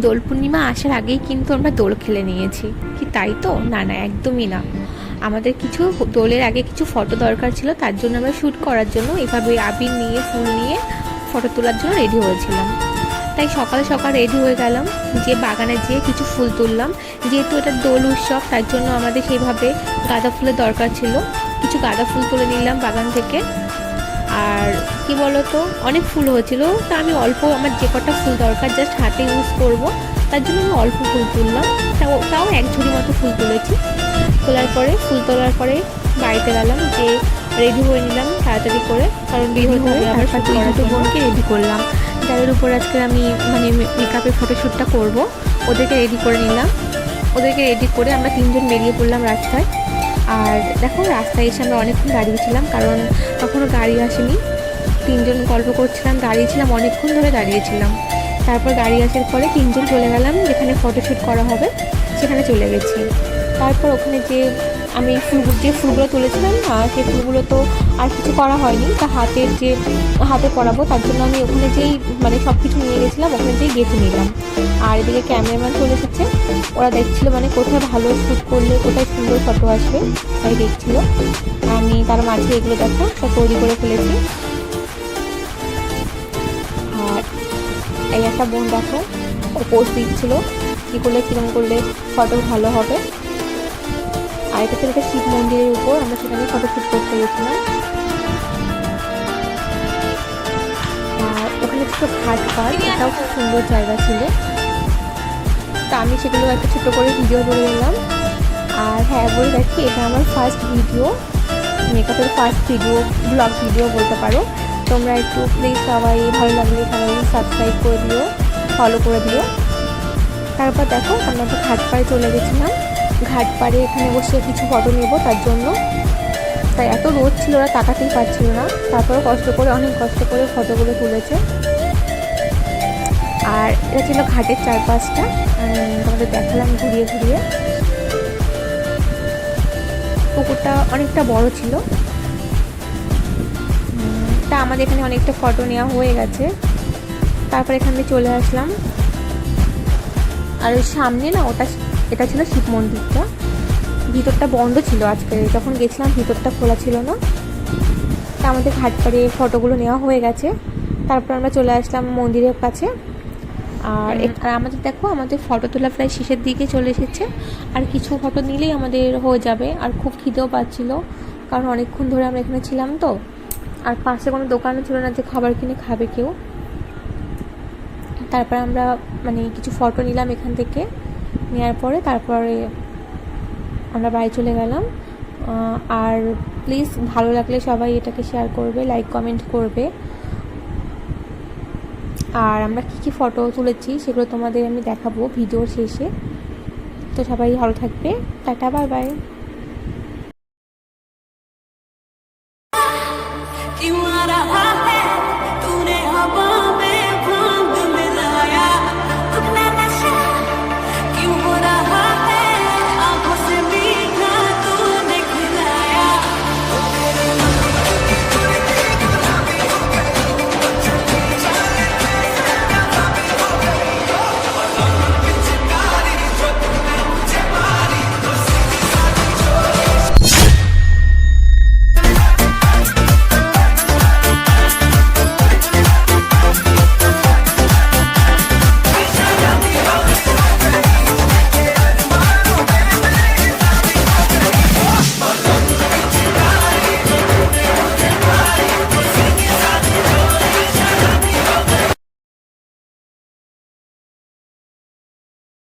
দোল পূর্ণিমা আসার আগেই কিন্তু আমরা দোল খেলে নিয়েছি। কি তাই তো? না না, একদমই না। আমাদের কিছু দোলের আগে কিছু ফটো দরকার ছিল, তার জন্য আমরা শ্যুট করার জন্য এভাবে আবির নিয়ে, ফুল নিয়ে ফটো তোলার জন্য রেডি হয়েছিলাম। তাই সকাল সকাল রেডি হয়ে গেলাম যে বাগানে যেয়ে কিছু ফুল তুললাম। যেহেতু এটা দোল উৎসব, তার জন্য আমাদের সেইভাবে গাঁদা ফুলের দরকার ছিল। কিছু গাঁদা ফুল তুলে নিলাম বাগান থেকে। আর কি বলতো অনেক ফুল হয়েছিল। তা আমি অল্প আমার যে কটা ফুল দরকার জাস্ট হাতে ইউজ করব। তার জন্য আমি অল্প ফুল তুললাম। তাও তাও এক ঝুড়ি মতো ফুল তুলেছি। তোলার পরে ফুল তোলার পরে বাড়িতে গেলাম যে রেডি হয়ে নিলাম তাড়াতাড়ি করে। কারণ হতে হবে আমার দুটো বোনকে রেডি করলাম। যাদের উপর আজকে আমি মানে মেকআপের ফটোশ্যুটটা করব ওদেরকে রেডি করে নিলাম। ওদেরকে রেডি করে আমরা তিনজন বেরিয়ে পড়লাম রাস্তায়। আর দেখো, রাস্তায় এসে আমরা অনেকক্ষণ দাঁড়িয়েছিলাম কারণ তখনও গাড়ি আসেনি। তিনজন গল্প করছিলাম, দাঁড়িয়েছিলাম, অনেকক্ষণ ধরে দাঁড়িয়েছিলাম। তারপর গাড়ি আসার পরে তিনজন চলে গেলাম, যেখানে ফটোশ্যুট করা হবে, সেখানে চলে গেছি। তারপর ওখানে যে আমি ফুল যে ফুলগুলো তুলেছিলাম সেই ফুলগুলো তো আর কিছু করা হয়নি। তা হাতের যে, হাতে পরাবো, তার জন্য আমি ওখানে যেই মানে সব কিছু নিয়ে গেছিলাম, ওখানে যেই গেঁথে নিলাম। আর এদিকে ক্যামেরাম্যান চলে এসেছে। ওরা দেখছিল মানে কোথায় ভালো শ্যুট করলে, কোথায় সুন্দর ফটো আসবে, তাই দেখছিল। আমি তার মাঝে এগুলো দেখো, সব তৈরি করে ফেলেছি। আর এই একটা বোন দেখো, ও পোস্ট দিচ্ছিল, কী করলে কীরকম করলে ফটো ভালো হবে। আর এটা ছিল একটা শিব মন্দিরের উপর আমরা সেখানে ফটো শ্যুট করতে গেছিলাম। আর ওখানে ছিল ঘাট পাড় এটাও খুব সুন্দর জায়গা ছিল। তা আমি সেগুলো একটা ছোটো করে ভিডিও করে নিলাম আর হ্যাঁ বলে রাখি, এটা আমার ফার্স্ট ভিডিও মেকআপের ফার্স্ট ভিডিও ব্লগ ভিডিও বলতে পারো। তোমরা একটু প্লিজ সবাই ভালো লাগলে সবাই সাবস্ক্রাইব করে দিও ফলো করে দিও। তারপর দেখো, আমরা তো ঘাট পাড়ে চলে গেছিলাম। ঘাট পাড়ে এখানে বসে কিছু ফটো নেব, তার জন্য। তাই এত রোদ ছিল, ওরা তাকাতেই পারছিল না। তারপরে কষ্ট করে, অনেক কষ্ট করে ফটোগুলো তুলেছে। আর এটা ছিল ঘাটের চারপাশটা। তোমাদের দেখালাম ঘুরিয়ে ঘুরিয়ে। পুকুরটা অনেকটা বড় ছিল। তা আমাদের এখানে অনেকটা ফটো নেওয়া হয়ে গেছে। তারপর এখান থেকে চলে আসলাম। আর সামনে না, ওটা এটা ছিল শিব মন্দিরটা। ভিতরটা বন্ধ ছিল আজকে। যখন গেছিলাম ভিতরটা খোলা ছিল না। তা আমাদের ঘাট পাড়ে ফটোগুলো নেওয়া হয়ে গেছে। তারপর আমরা চলে আসলাম মন্দিরের কাছে। আর আর আমাদের দেখো আমাদের ফটো তোলা প্রায় শেষের দিকে চলে এসেছে। আর কিছু ফটো নিলেই আমাদের হয়ে যাবে। আর খুব খিদেও পাচ্ছিল কারণ অনেকক্ষণ ধরে আমরা এখানে ছিলাম তো। আর পাশে কোনো দোকানও ছিল না যে খাবার কিনে খাবে কেউ। তারপর আমরা মানে কিছু ফটো নিলাম এখান থেকে। নেওয়ার পরে তারপরে আমরা বাড়ি চলে গেলাম। আর প্লিজ ভালো লাগলে সবাই এটাকে শেয়ার করবে লাইক কমেন্ট করবে। আর আমরা কী কী ফটো তুলেছি সেগুলো তোমাদের আমি দেখাবো ভিডিওর শেষে। তো সবাই ভালো থাকবে। Tata bye bye